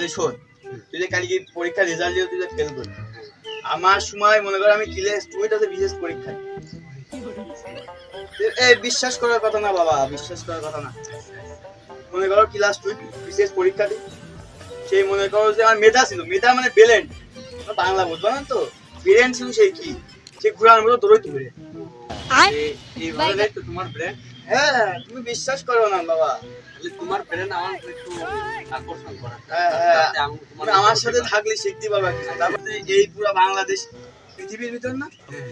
তাহলে শোন তুই যে কালকে পরীক্ষা রেজাল্ট দিয়ে তুই ফেল করলি। আমার সময় মনে কর আমি ক্লাস টুয়েটাতে বিশেষ পরীক্ষা এই বিশ্বাস করার কথা না বাবা বিশ্বাস করার কথা না। মনে করো ক্লাস টু বিশেষ পরীক্ষা দিই। সেই মনে করো যে আমার মেধা ছিল মেধা মানে বেলেন্ট বাংলা বুঝবা না তো? বেলেন্ট ছিল সেই কি? সে ঘুরানোর মতো দৌড়ই তুলে। তোমার ব্রেন হ্যাঁ তুমি বিশ্বাস করো না বাবা। তোমার ব্রেন আমার একটু আকর্ষণ করা। হ্যাঁ, হ্যাঁ। যাতে আমি তোমার আমার সাথে থাকলে শিখতে পারবা কিছু তারপরে এই পুরো বাংলাদেশ পৃথিবীর ভিতর না? হ্যাঁ,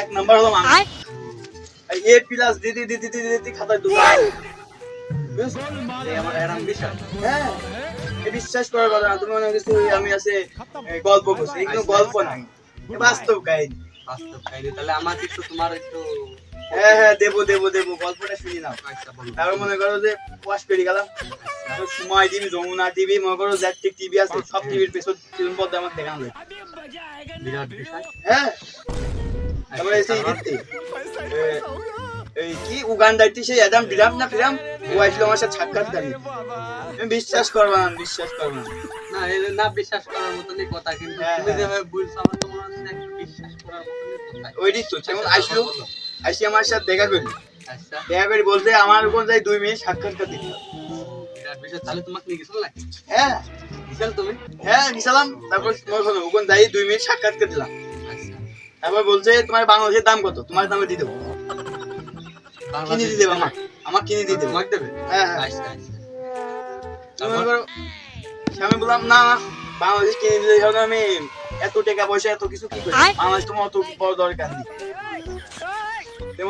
এক নাম্বার হলাম আমি এই এ প্লাস দিদি দিদি দিদি দিদি খাতায় আমার হ্যাঁ বিশ্বাস করার কথা না। তুমি মনে করছ আমি আছে গল্প করছি। এগুলো গল্প নাই বাস্তব কাহিনী। বাস্তব কাহিনী। তাহলে আমাকে একটু তোমার একটু হ্যাঁ হ্যাঁ দেবো দেবো দেবো গল্পটা শুনি নাও। আচ্ছা তারপর মনে করো যে ওয়াশ গেলাম। সময় টিভি যমুনা টিভি মনে করো জ্যাকটিক টিভি আছে সব টিভির পেছন আমার দেখানো যায় বিরাট বিষয় হ্যাঁ? তারপরে সেই দিতে এই কি উগান্ডাইতে সেই অ্যাডাম ডিরাম না ফিরাম ও আসলো আমার সাথে সাক্ষাৎ আমি বিশ্বাস করবা না বিশ্বাস করবা না। না এই না বিশ্বাস করার মতনই কথা কিন্তু হ্যাঁ, তুমি হ্যাঁ। যেভাবে বলছো আমার তো মনে হচ্ছে একটু বিশ্বাস করার মতনই কথা। ওইটাই তো যেমন আসলো আসি আমার সাথে দেখা করি। আচ্ছা। দেখা করি বলতে আমার উপর যাই দুই মিনিট সাক্ষাৎকার দিতে হবে। বিরাট বিষয়। তাহলে তোমাকে নিয়ে গেছিল নাকি? হ্যাঁ। গেছিল তুমি? হ্যাঁ তারপর তোমার শোনো ওখানে যাই দুই মিনিট সাক্ষাৎকার দিলাম। আচ্ছা। তারপর বলছে তোমার বাংলাদেশের দাম কত? তোমার দামে দিয়ে দেবো। কিনে দিয়ে দেবো আমার আমার কিনে দিয়ে দেবো। হ্যাঁ হ্যাঁ। আচ্ছা তুমি করো, আমি বললাম না বাংলাদেশ কিনে দিলে আমি এত টাকা পয়সা এত কিছু কি করি? বাংলাদেশ তোমার অত বড় দরকার নেই।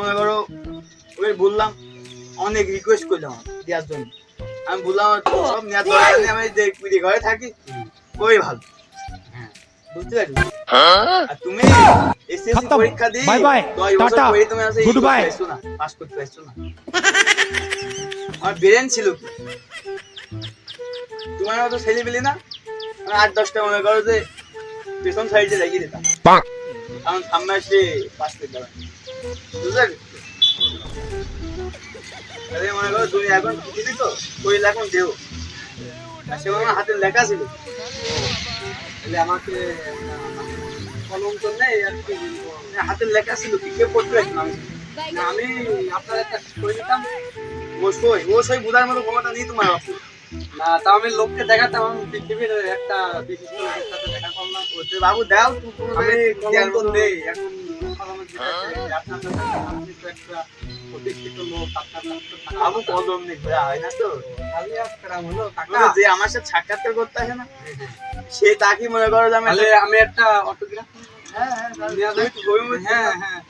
মনে করো ওই বললাম অনেক রিকোয়েস্ট করলাম দেওয়ার জন্য। আমি বললাম সব নেওয়ার দরকার নেই আমি ঘরে থাকি ওই ভালো। হ্যাঁ বুঝতে পারছ আর তুমি এসএসসি পরীক্ষা দিয়ে. টাটা। পাস করতে পারছ না। আমার ব্রেন ছিল কি? তোমার মতো ছেলে পেলে না আমি আট দশটা মনে করো যে পেছন সাইডে লাগিয়ে দিতাম। কারণ সামনে আসলে পাস করতে পারবে পারছ? তাহলে মনে করো তুমি এখন দিদি তো শরীর এখন দেও। আর সে আমার হাতে লেখা ছিল। তাহলে আমাকে কলম তো নেই আর কি হাতের লেখা ছিল কি কেউ পড়তে আমি আপনার একটা করে দিতাম। ও সই ও সই বোঝার মতো ক্ষমতা নেই তোমার বাপু। না তাও আমি লোককে দেখাতাম আমি পৃথিবীর একটা বিশিষ্ট লোকের সাথে দেখা করলাম। বাবু দাও তুমি আমি কলম তো নেই। এখন নেই ঘোরা হয় না তো যে আমার সাথে সাক্ষাৎকার করতে আসে না সে তাকে মনে করো আমি আমি একটা অটোগ্রাফ হ্যাঁ হ্যাঁ হ্যাঁ হ্যাঁ।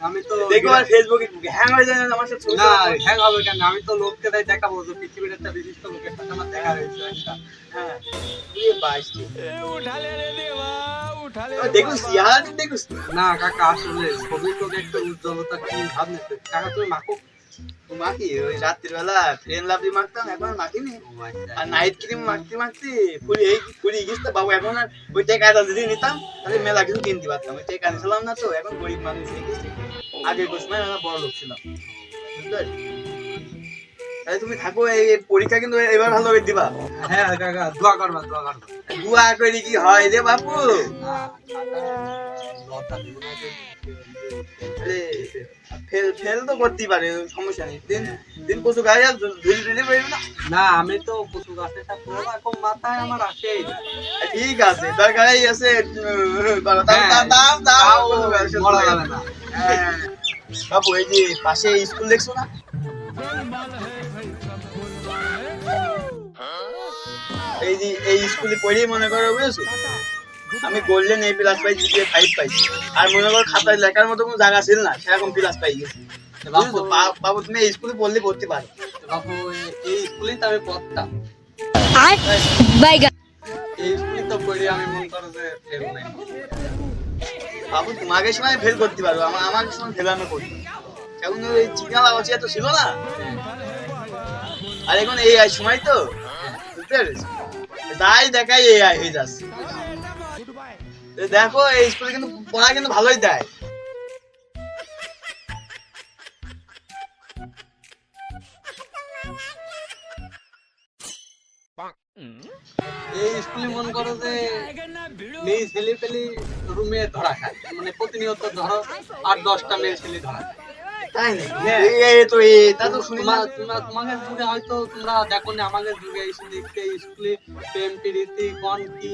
আমি তো দেখো আর ফেসবুকে হ্যাং হয়ে যায় না আমার সাথে না হ্যাং হবে কেন? আমি তো লোককে তাই দেখাবো যে পৃথিবীর একটা বিশিষ্ট লোকের সাথে আমার দেখা হয়েছে। একটা হ্যাঁ এই বাইশ দেখুন সিয়ারা দেখুন না কাকা আসলে ছবি তো একটা উজ্জ্বলতা কি ভাব নিতে কাকা তুমি মাখো? মাখি ওই রাত্রির বেলা ফ্রেন লাভলি মাখতাম এখন মাখিনি। আর নাইট ক্রিম মাখতে মাখতে ফুলি এই ফুলি গেছে তো বাবু এখন আর ওই টাকাটা যদি নিতাম তাহলে মেলা কিছু কিনতে পারতাম। ওই টাকা নিছিলাম না তো এখন গরিব মানুষ আগে আমরা বড় লোক ছিলাম। বুঝতে তুমি থাকো এই পরীক্ষা কিন্তু এবার ভালো করে দিবা। হ্যাঁ কাকা দোয়া করবা দোয়া করবা। দুয়া করে কি হয় রে বাপু? ফেল ফেল তো করতেই পারে সমস্যা নেই। দিন দিন পশু গায়ে আর ধুলি ধুলি না। না আমি তো পশু গাছে পুরো রকম মাথায় আমার আসেই না। ঠিক আছে দরকার এই আছে হ্যাঁ, হ্যাঁ। বাবু এই যে পাশে স্কুল দেখছ না? এই এই স্কুলে পড়েই মনে করো বুঝেছ? আমি গোল্ডেন এই প্লাস পাই জিপিএ ফাইভ পাইছি। আর মনে করো খাতায় লেখার মতো কোনো জায়গা ছিল না সেরকম প্লাস পাই গেছি? বাবু তুমি এই স্কুলে পড়লে পড়তে পারো। বাবু এই স্কুলেই তো আমি পড়তাম। এই স্কুলেই তো পড়ে আমি মনে করো যে ফেল নাই। বাবু তোমাকে সময় ফেল করতে পারো আমার আমার সময় ফেল আমি করি। এখন ওই এত ছিল না? আর এখন এই আই সময় তো বুঝতে পেরেছ? দেখাই হয়ে যাচ্ছে। দেখো, এই স্কুলে কিন্তু পড়া কিন্তু ভালোই দেয়। এই স্কুলে মন করো যে, মেয়ে ছেলে পেলে রুমে ধরা খায়। মানে প্রতিনিয়ত ধরো আট, দশটা মেয়ে ছেলে ধরা খায়। তাই। এই- এই তো তা তো শুনি না তোমার তোমার তোমাদের যুগে হয়তো তোমরা দেখো না আমাদের যুগে দেখতে স্কুলে প্রেম প্রীতি কোন কি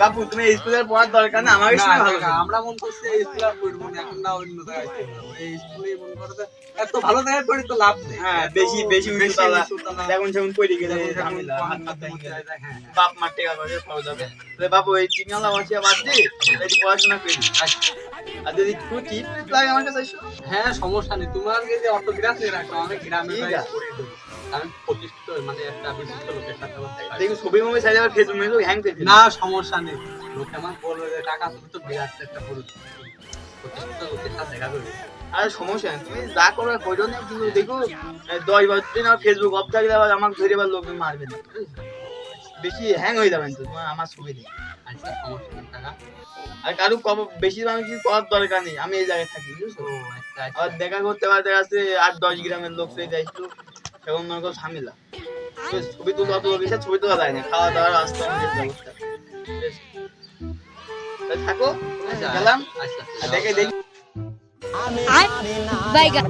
বাপু তুমি এই স্কুলের পড়ার দরকার না আমাকে না, শোনা ভালো না, আমরা মন করছি স্কুলে আর পড়ব না এখন না অন্য জায়গায় এই স্কুলে মন করছে এত ভালো জায়গায় পড়ি তো লাভ নেই। হ্যাঁ বেশি বেশি উঁচু তালা যেমন পড়ে গেলে যেমন ঝামেলা, যেমন হাত মাথা মধ্যে ভেঙে গেলে। হ্যাঁ, হ্যাঁ। বাপ মার টেকা করে খরচ হবে তাহলে এই চিংড়া বসিয়া বাদ পড়াশোনা করি। আর যদি একটু টিপ টিপ লাগে আমার কাছে হ্যাঁ সমস্যা নেই। তোমার যে অত গ্রাম নিয়ে রাখো আমি গ্রামে মানে একটা বিশিষ্ট লোকের সাথে আমার ছবি মুভি সাইডে আবার ফেসবুক মেসবুক হ্যাং করে না সমস্যা নেই। লোকে আমার বলবে যে টাকা তুমি তো বিরাট একটা পুরুষ প্রতিষ্ঠিত লোকের সাথে দেখা করবে। আর সমস্যা নেই। তুমি যা করো করো না কিন্তু দেখো দশ বছর দিন আমার ফেসবুক অফ থাকলে আবার আমাকে ধরে আবার লোক মারবে না বেশি হ্যাং হয়ে যাবেন তো তোমার আমার ছবি দেখে। আচ্ছা সমস্যা নেই টাকা। আর কারও কব বেশি কিছু করার দরকার নেই আমি এই জায়গায় থাকি বুঝছ? ও আচ্ছা আচ্ছা। দেখা করতে পারতে আছে আট দশ গ্রামের লোক চলে যাইছিল এখন মনে করো ঝামেলা। ছবি তোলা তো বেশি ছবি তোলা যায় না খাওয়া দাওয়ার রাস্তা ব্যবস্থা। থাকো আচ্ছা, গেলাম। আচ্ছা দেখে দেখি। বাইগান